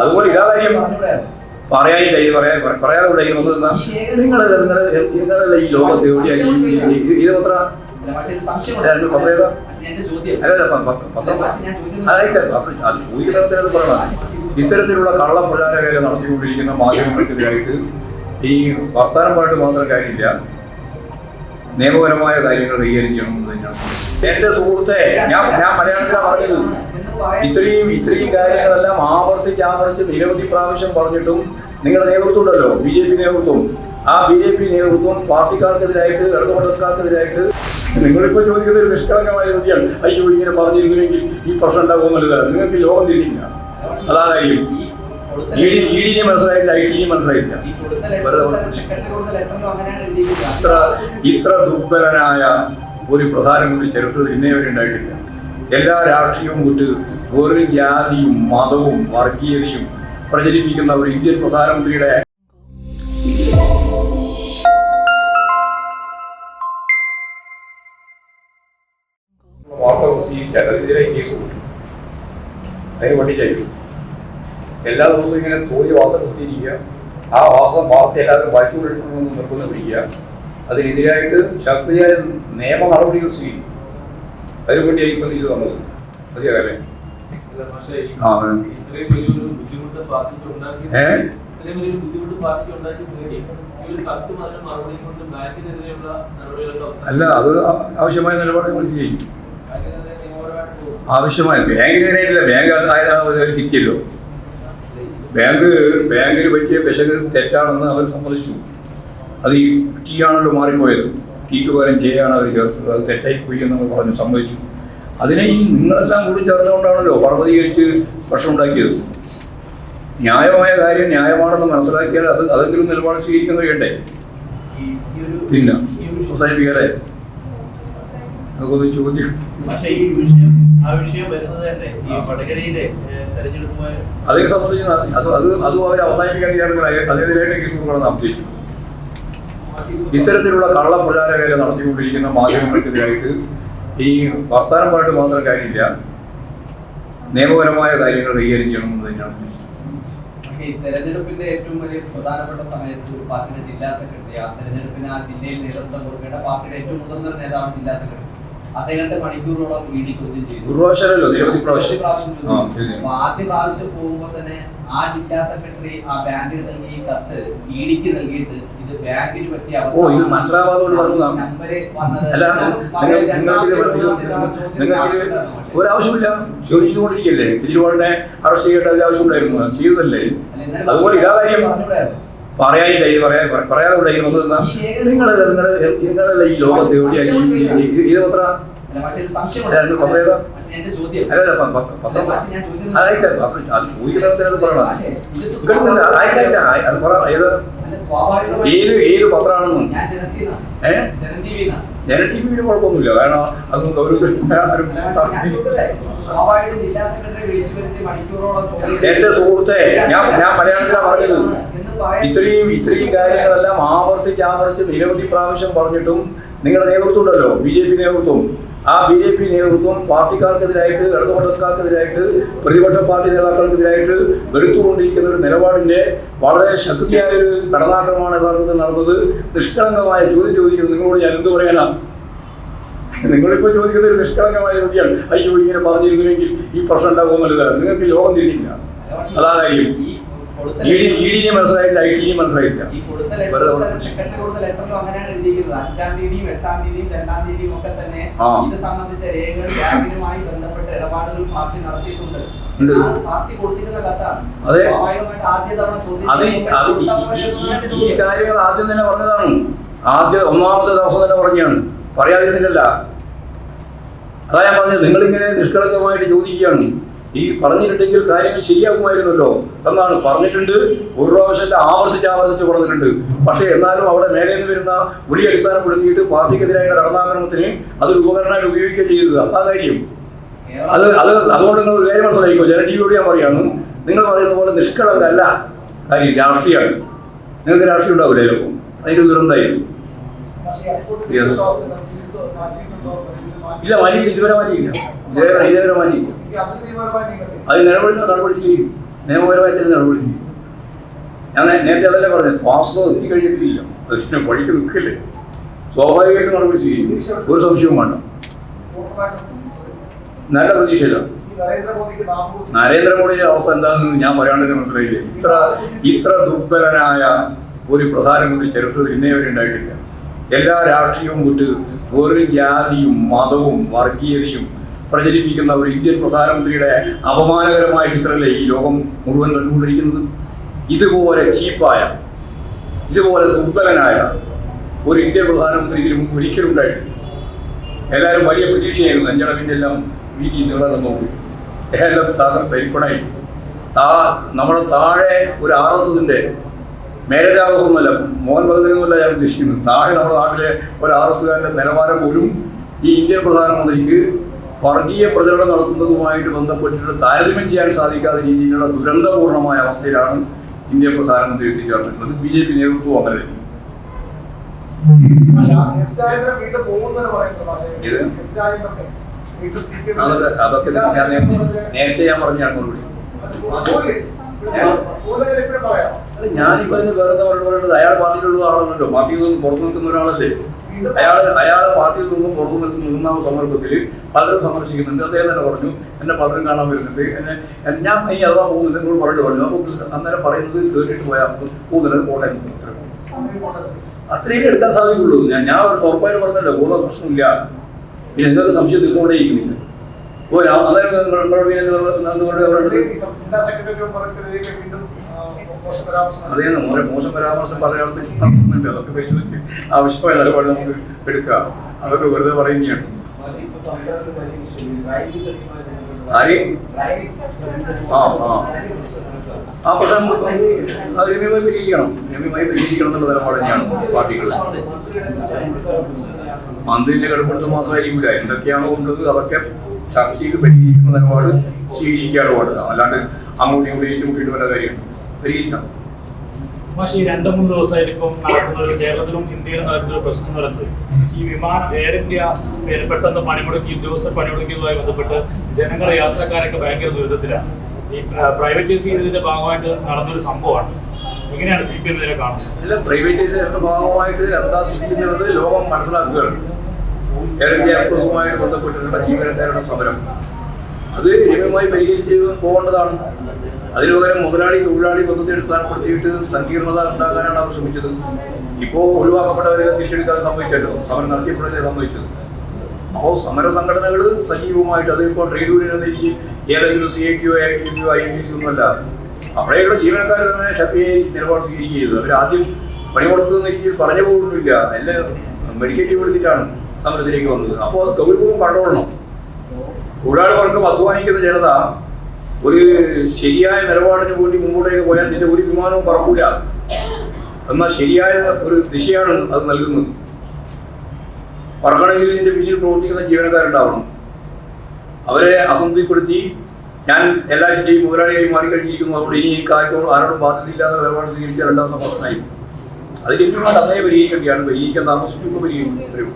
അതുപോലെ ഇതാ കാര്യം പറയാനില്ല ഇത് പറയാൻ പറയാതെ കൂടെ ഇങ്ങനെ വന്നു നിങ്ങൾ നിങ്ങളല്ല ഈ ലോകത്തെ ഇത് പത്ര ഇത്തരത്തിലുള്ള കള്ള പ്രചാരവേല നടത്തിക്കൊണ്ടിരിക്കുന്ന മാധ്യമങ്ങൾക്കെതിരായിട്ട് ഈ വർത്തമാനം പറഞ്ഞിട്ട് മാത്രം കാര്യമില്ല. നിയമപരമായ കാര്യങ്ങൾ കൈകാര്യം തന്നെയാണ്. എന്റെ സുഹൃത്തെ ഞാൻ ഞാൻ മലയാളത്തിലാണ് പറഞ്ഞത്. ഇത്രയും ഇത്രയും കാര്യങ്ങളെല്ലാം ആവർത്തിച്ച് ആവർത്തിച്ച് നിരവധി പ്രാവശ്യം പറഞ്ഞിട്ടും നിങ്ങളുടെ നേതൃത്വം ഉണ്ടല്ലോ ബി ജെ പി നേതൃത്വം. ആ ബി ജെ പി നേതൃത്വം പാർട്ടിക്കാർക്കെതിരായിട്ട് ഇടതുപക്ഷക്കാർക്കെതിരായിട്ട് നിങ്ങളിപ്പോൾ ചോദിക്കുന്ന ഒരു നിഷ്കളങ്കമായ ചോദ്യമാണ്. അയ്യോ ഇങ്ങനെ പറഞ്ഞിരുന്നുവെങ്കിൽ ഈ പ്രശ്നം ഉണ്ടാകുമെന്നുള്ളത് നിങ്ങൾക്ക് ലോകം തിരിഞ്ഞില്ല അതാ മനസ്സിലായില്ല ഐ മനസ്സിലായില്ല ഇത്ര ഇത്ര ദുർബലനായ ഒരു പ്രധാനമന്ത്രി ചരിത്രത്തിൽ ഇന്നേ വരെ ഉണ്ടായിട്ടില്ല. എല്ലാ രാഷ്ട്രീയവും വിട്ട് ഒരു ജാതിയും മതവും വർഗീയതയും പ്രചരിപ്പിക്കുന്ന ഒരു ഇന്ത്യൻ പ്രധാനമന്ത്രിയുടെ വാർത്ത പ്രസിദ്ധീകരിച്ചാൽ അതിനെതിരെ കേസ് കൊടുക്കും അതിന് വേണ്ടിയിട്ടായിരിക്കും എല്ലാ ദിവസവും ഇങ്ങനെ തോഴി വാസം കുത്തിയിരിക്കുക ആ വാസം വാർത്ത എല്ലാവരും വായിച്ചു കൊടുക്കണമെന്ന് നിർബന്ധം പിടിക്കുക. അതിനെതിരായിട്ട് ശക്തിയായ നിയമ നടപടികൾ സ്വീകരിക്കും. അതിനുവേണ്ടിയായിരിക്കും നീതി വന്നത് മതിയാകല്ലേ അല്ല, അത് ആവശ്യമായ നിലപാട് നമ്മൾ ചെയ്യും ആവശ്യമായ ബാങ്കിനെതിരായിട്ടില്ല ബാങ്ക് തിരിച്ചല്ലോ ബാങ്ക് ബാങ്കിന് പറ്റിയ പിശക് തെറ്റാണെന്ന് അവർ സമ്മതിച്ചു. അത് ഈ ടീ ആണല്ലോ മാറിപ്പോയത്. ടീക്ക് പകരം ആണ് അവർ ചേർത്തത്. അത് തെറ്റായി പോയി എന്ന് നമ്മൾ പറഞ്ഞു സമ്മതിച്ചു. അതിനെ ഈ നിങ്ങളെല്ലാം കൂടി ചേർന്നുകൊണ്ടാണല്ലോ പർവതീകരിച്ച് പ്രശ്നമുണ്ടാക്കിയത് ന്യായമായ കാര്യം ന്യായമാണെന്ന് മനസ്സിലാക്കിയാൽ അത് അതെങ്കിലും നിലപാട് സ്വീകരിക്കുന്നത് കഴിയണ്ടേ? പിന്നെ അവസാനിപ്പിക്കാതെ അതൊക്കെ ചോദ്യം. പക്ഷേ ഈ വിഷയം ആ വിഷയം വരുന്നത് തന്നെ ഈ വടകരയിലെ തെരഞ്ഞെടുപ്പുമായി സംബന്ധിച്ച് അത് അത് അതും അവർ അവസാനിപ്പിക്കാൻ തീരുമാനിക്കണം അതിനെതിരായിട്ട് കേസ് കൊടുക്കണം ഉദ്ദേശിച്ചു ഇത്തരത്തിലുള്ള കള്ള പ്രചാരവേല നടത്തിക്കൊണ്ടിരിക്കുന്ന മാധ്യമങ്ങൾക്കെതിരായിട്ട് ഈ വർത്തമാനം പറഞ്ഞിട്ട് മാത്രം കാര്യമില്ല. നിയമപരമായ കാര്യങ്ങൾ കൈകാര്യം ചെയ്യണം എന്ന് തന്നെയാണ് ഈ തെരഞ്ഞെടുപ്പിന്റെ ഏറ്റവും വലിയ പ്രധാനപ്പെട്ട സമയത്ത് ഒരു പാർട്ടിയുടെ ജില്ലാ സെക്രട്ടറി ആ തെരഞ്ഞെടുപ്പിന് ആ ജില്ലയിൽ നേതൃത്വം കൊടുക്കേണ്ട പാർട്ടിയുടെ ഏറ്റവും മുതിർന്ന നേതാവാണ് ജില്ലാ സെക്രട്ടറി. അദ്ദേഹത്തെ മണിക്കൂറോളം ഇടി ചോദ്യം ചെയ്തു. നിരവധി പ്രാവശ്യം. അപ്പൊ ആദ്യ പ്രാവശ്യം പോകുമ്പോൾ തന്നെ ആ ജില്ലാ സെക്രട്ടറി ആ ബാങ്കിന് നൽകിയ കത്ത് ഇടിക്ക് നൽകിയിട്ട് ഇത് ബാങ്കിന് പറ്റിയ ഓ, ഇത്. ഒരാവശ്യമില്ല. ചോദിച്ചുകൊണ്ടിരിക്കല്ലേ തിരുവോളിനെ അറസ്റ്റ് ചെയ്യേണ്ട ഒരു ആവശ്യമുണ്ടായിരുന്നു. ചെയ്തതല്ലേ? അതുപോലെ ഇതാ കാര്യം. പറഞ്ഞുകൂടായിരുന്നോ? കഴിയും പറയാൻ പറയാതെ കൂടെ വന്നു നിങ്ങൾ നിങ്ങൾ നിങ്ങളല്ല ഈ ലോകത്ത് ഇത് പത്ര ഏതാ? ഏത്? പത്രമാണെന്നും ഏഹ് ടി വിയിൽ കുഴപ്പമൊന്നുമില്ല കാരണം അത് എന്റെ സുഹൃത്തെ ഞാൻ ഞാൻ മലയാളത്തിലാണ് പറഞ്ഞത്. ഇത്രയും ഇത്രയും കാര്യങ്ങളെല്ലാം ആവർത്തിച്ച് ആവർത്തിച്ച് നിരവധി പ്രാവശ്യം പറഞ്ഞിട്ടും നിങ്ങളുടെ നേതൃത്വം ഉണ്ടല്ലോ ബി ജെ പി നേതൃത്വം. ആ ബി ജെ പി നേതൃത്വം പാർട്ടിക്കാർക്കെതിരായിട്ട് ഇടതുപക്ഷക്കാർക്കെതിരായിട്ട് പ്രതിപക്ഷ പാർട്ടി നേതാക്കൾക്കെതിരായിട്ട് എടുത്തുകൊണ്ടിരിക്കുന്ന ഒരു നിലപാടിന്റെ വളരെ ശക്തിയായ ഒരു കടന്നാക്രമണമാണ് യഥാർത്ഥത്തിൽ നടന്നത്. നിഷ്കളങ്കമായ ചോദ്യം ചോദിക്കുന്നത് നിങ്ങളോട് ഞാൻ എന്ത് പറയാനാ? നിങ്ങളിപ്പോൾ ചോദിക്കുന്ന ഒരു നിഷ്കളങ്കമായ ചോദ്യമാണ്. അയ്യോ ഇങ്ങനെ പറഞ്ഞിരുന്നുവെങ്കിൽ ഈ പ്രശ്നം ഉണ്ടാകുമെന്നുള്ളത് നിങ്ങൾക്ക് യോഗം ലോകം തിരിഞ്ഞില്ല അതാ മനസ്സിലായില്ല ഐ മനസ്സിലായില്ല അങ്ങനെയാണ് എഴുതിയിരിക്കുന്നത്. അഞ്ചാം തീയതിയും എട്ടാം തീയതിയും രണ്ടാം തീയതിയും ഒക്കെ തന്നെ. ഇത് സംബന്ധിച്ച രേഖകൾ ബാങ്കിനുമായി ബന്ധപ്പെട്ട ഇടപാടുകൾ പാർട്ടി നടത്തിയിട്ടുണ്ട്. അതെ. അത് ഈ-. കാര്യങ്ങൾ ആദ്യം തന്നെ പറഞ്ഞതാണ്. ആദ്യ ഒന്നാമത്തെ ദിവസം തന്നെ പറഞ്ഞാണ്. പറയാതിരുന്നില്ല അതാ ഞാൻ പറഞ്ഞത്. നിങ്ങളിങ്ങനെ നിഷ്കളങ്കമായിട്ട് ചോദിക്കുകയാണ്. ഈ പറഞ്ഞിട്ടുണ്ടെങ്കിൽ കാര്യങ്ങൾ ശരിയാകുമായിരുന്നല്ലോ എന്നാണ് പറഞ്ഞിട്ടുണ്ട്. ഒരു പ്രാവശ്യത്തെ ആവർത്തിച്ച് ആവർത്തിച്ച് പറഞ്ഞിട്ടുണ്ട്. പക്ഷേ എന്നാലും അവിടെ നേരെ നിന്ന് വരുന്ന വലിയ അടിസ്ഥാനപ്പെടുത്തിയിട്ട് പാർട്ടിക്കെതിരായിട്ടുള്ള കടന്നാക്രമണത്തിന് അതൊരു ഉപകരണമായിട്ട് ഉപയോഗിക്കുകയും ചെയ്തത് അതാ കാര്യം. അത് അത് അതുകൊണ്ട് നിങ്ങൾ ഒരു കാര്യം മനസ്സിലായിക്കോ ജന ടി ഞാൻ പറയാണ് നിങ്ങൾ പറയുന്ന പോലെ നിഷ്കളങ്കല്ല കാര്യം രാഷ്ട്രീയമാണ്. നിങ്ങൾക്ക് രാഷ്ട്രീയം ഉണ്ടാവില്ല ചിലപ്പോൾ? അതിന്റെ ദുരന്തമായിരിക്കും. Yes. ഇല്ല മാറ്റിയില്ല ഇതുവരെ ഇതുവരെ ഇതുവരെ അത് നിലവിൽ നടപടി ചെയ്യും നിയമപരമായി തന്നെ നടപടി ചെയ്യും ഞാൻ നേരത്തെ അതല്ലേ പറഞ്ഞത് വാസ്തവം എത്തിക്കഴിഞ്ഞിട്ടില്ല. പ്രശ്നം വഴിക്ക് നിൽക്കില്ലേ? സ്വാഭാവികമായിട്ട് നടപടി ചെയ്യും ഒരു സംശയവും വേണ്ട. നല്ല പ്രതീക്ഷയില്ല. നരേന്ദ്രമോദിയുടെ അവസ്ഥ എന്താണെന്ന് ഞാൻ പറയാണ്ടെന്ന് മനസ്സിലായില്ലേ? ഇത്ര ഇത്ര ദുർബലനായ ഒരു പ്രധാനമന്ത്രി ചരിത്രത്തിൽ ഇന്നേ വരെ ഉണ്ടായിട്ടില്ല. എല്ലാ രാഷ്ട്രീയവും വിട്ട് ഒരു ജാതിയും മതവും വർഗീയതയും പ്രചരിപ്പിക്കുന്ന ഒരു ഇന്ത്യൻ പ്രധാനമന്ത്രിയുടെ അപമാനകരമായ ചിത്രമല്ലേ ഈ ലോകം മുഴുവൻ കണ്ടുകൊണ്ടിരിക്കുന്നത്? ഇതുപോലെ ചീപ്പായ ഇതുപോലെ ദുർബലനായ ഒരു ഇന്ത്യൻ പ്രധാനമന്ത്രി ഇതിനു മുമ്പ് ഒരിക്കലും ഉണ്ടായിട്ടില്ല. എല്ലാവരും വലിയ പ്രതീക്ഷയായിരുന്നു അഞ്ചളവിന്റെ എല്ലാം വീതി നീളെ നോക്കി എല്ലാം സാധനം തരിപ്പണായി. താ നമ്മുടെ താഴെ ഒരു ആർ എസ് എസിന്റെ എസ് ഒന്നുമല്ല മോഹൻ ഭഗവതിനൊന്നുമല്ല ഞാൻ ഉദ്ദേശിക്കുന്നത്. താഴെ നമ്മുടെ നാട്ടിലെ ഒരു ആർ എസ്സുകാരന്റെ നിലവാരം പോലും ഈ ഇന്ത്യൻ പ്രധാനമന്ത്രിക്ക് വർഗീയ പ്രചരണം നടത്തുന്നതുമായിട്ട് ബന്ധപ്പെട്ടിട്ട് താരതമ്യം ചെയ്യാൻ സാധിക്കാത്ത രീതിയിലുള്ള ദുരന്തപൂർണമായ അവസ്ഥയിലാണ് ഇന്ത്യൻ പ്രധാനമന്ത്രി എത്തിച്ചേർന്നിട്ടുള്ളത്. ബി ജെ പി നേതൃത്വം അങ്ങനെ തന്നെ. അതൊക്കെ നേരത്തെ ഞാൻ പറഞ്ഞാണ് മറുപടി. ഞാനിപ്പോ ഇതിന് വേറെ പറയുന്നത്? അയാൾ പാർട്ടിയിലുള്ള ആളാണല്ലോ പാർട്ടിയിൽ നിന്ന് പുറത്തു നിൽക്കുന്ന ഒരാളല്ലേ. അയാൾ അയാളെ പാർട്ടിയിൽ നിന്നും പുറത്തു നിൽക്കുന്ന മൂന്നാം സന്ദർഭത്തിൽ പലരും സന്ദർശിക്കുന്നുണ്ട്. അദ്ദേഹം തന്നെ പറഞ്ഞു എന്നെ പലരും കാണാൻ വരുന്നുണ്ട്. എന്നെ ഞാൻ ഈ അഥവാ പോകുന്നില്ല എന്നോട് പറഞ്ഞു. പറഞ്ഞു അപ്പോൾ അന്നേരം പറയുന്നത് കേട്ടിട്ട് പോയാൽ പോകുന്നില്ല കോട്ടയം. അത്രയും എടുക്കാൻ സാധിക്കുള്ളൂ. ഞാൻ ഞാൻ ഉറപ്പായിട്ട് പറഞ്ഞല്ലോ പോകുന്ന പ്രശ്നമില്ല. പിന്നെ എന്തൊക്കെ സംശയം ഓ നിങ്ങളോട് പിന്നെ നിങ്ങൾ- നിങ്ങളോട് അതേ മോശം പരാമർശം നടത്തുന്നുണ്ട് അതൊക്കെ ആവശ്യമായ നിലപാട് നമുക്ക് എടുക്കാം. അതൊക്കെ വെറുതെ പറയുകയാണ്? ആ ആ. പക്ഷെ നമുക്ക് രമ്യമായി പരിഹരിക്കണം എന്നുള്ള നിലപാട് തന്നെയാണ് പാർട്ടികളിൽ മന്ത്രിന്റെ കടുപ്പെടുത്തൽ മാത്രമായിരിക്കില്ല എന്തൊക്കെയാണോ ഉള്ളത് അതൊക്കെ ചർച്ച ചെയ്ത് പരിഹരിക്കുന്ന നിലപാട് സ്വീകരിക്കാനുള്ള അല്ലാണ്ട് അങ്ങോട്ടും ഇങ്ങോട്ടും ഏറ്റുമുട്ടിയിട്ട് വല്ല കാര്യം പരിഹരിക്കണം പക്ഷേ ഈ രണ്ട് മൂന്ന് ദിവസമായിട്ട് ഇപ്പം നടക്കുന്ന ഒരു കേരളത്തിലും ഇന്ത്യയിലും നടക്കുന്ന ഒരു പ്രശ്നം എന്ന് പറയുന്നത് ഈ വിമാനം എയർ ഇന്ത്യ പെട്ടെന്ന് പണിമുടക്കി ഉദ്യോഗസ്ഥർ പണിമുടക്കിയതുമായി ബന്ധപ്പെട്ട് ജനങ്ങളെ യാത്രക്കാരൊക്കെ ഭയങ്കര ദുരിതത്തിലാണ്. ഈ പ്രൈവറ്റൈസ് ചെയ്തതിന്റെ ഭാഗമായിട്ട് നടന്നൊരു സംഭവമാണ്. എങ്ങനെയാണ് സി പി എം ഇതിനെ കാണുന്നത്? ഇതിലെ പ്രൈവറ്റൈസേഷന്റെ ഭാഗമായിട്ട് എന്താ സ്ഥിതി ലോകം മനസ്സിലാക്കുകയാണ്. എയർ ഇന്ത്യ എക്സ്പ്രസുമായിട്ട് ബന്ധപ്പെട്ടിട്ടുള്ള ജീവനക്കാരുടെ സമരം. അത് രമ്യമായി പരിഹരിച്ച് പോകേണ്ടതാണ്. അതിനു പകരം മുതലാളി തൊഴിലാളി പദ്ധതി അടിസ്ഥാനപ്പെടുത്തിയിട്ട് സങ്കീർണത ഉണ്ടാകാനാണ് അവർ ശ്രമിച്ചത്. ഇപ്പോൾ ഒഴിവാക്കപ്പെട്ടവരെ തിരിച്ചെടുക്കാൻ സംഭവിച്ചല്ലോ സമരം നടത്തിയപ്പോഴല്ലേ സംഭവിച്ചത് അപ്പോൾ സമര സംഘടനകൾ സജീവമായിട്ട് അതിപ്പോൾ ട്രേഡ് യൂണിയൻ ഏതെങ്കിലും C I O I T I T C ഒന്നുമല്ല അവിടെയുള്ള ജീവനക്കാർ തന്നെ ശക്തിയായി നിലപാട് സ്വീകരിക്കുക ചെയ്തത് അവർ ആദ്യം പണിമുടക്കുന്ന രീതിയിൽ പറഞ്ഞു പോകുന്നില്ല എല്ലാം മെഡിക്കേറ്റ് ലീവ് എടുത്തിട്ടാണ് സമരത്തിലേക്ക് വന്നത്. അപ്പോൾ അത് ഗൗരവവും കണ്ടോളണം. തൊഴിലാളി വർഗം അധ്വാനിക്കുന്ന ജനത ഒരു ശരിയായ നിലപാടിന് വേണ്ടി മുമ്പോട്ടേക്ക് പോയാൽ നിന്റെ ഒരു വിമാനവും പറക്കൂല. എന്നാൽ ശരിയായ ഒരു ദിശയാണ് അത് നൽകുന്നത്. പറക്കണമെങ്കിൽ ഇതിന്റെ പിന്നിൽ പ്രവർത്തിക്കുന്ന ജീവനക്കാരുണ്ടാവണം. അവരെ അസംതൃപ്തിപ്പെടുത്തി ഞാൻ എല്ലാവരുടെയും മുതലാളിയായി മാറിക്കഴിഞ്ഞിരിക്കുന്നു. അതുകൊണ്ട് ഇനി കാര്യത്തോട് ആരോടും ബാധ്യതയില്ലാത്ത നിലപാട് സ്വീകരിക്കാറുണ്ടാവുന്ന പ്രശ്നമായി. അതിലേക്ക് അതേ പരിഹരിക്കേണ്ടതാണ്? പരിഹരിക്കാൻ താമസിക്കുമ്പോൾ പരിഹരിക്കും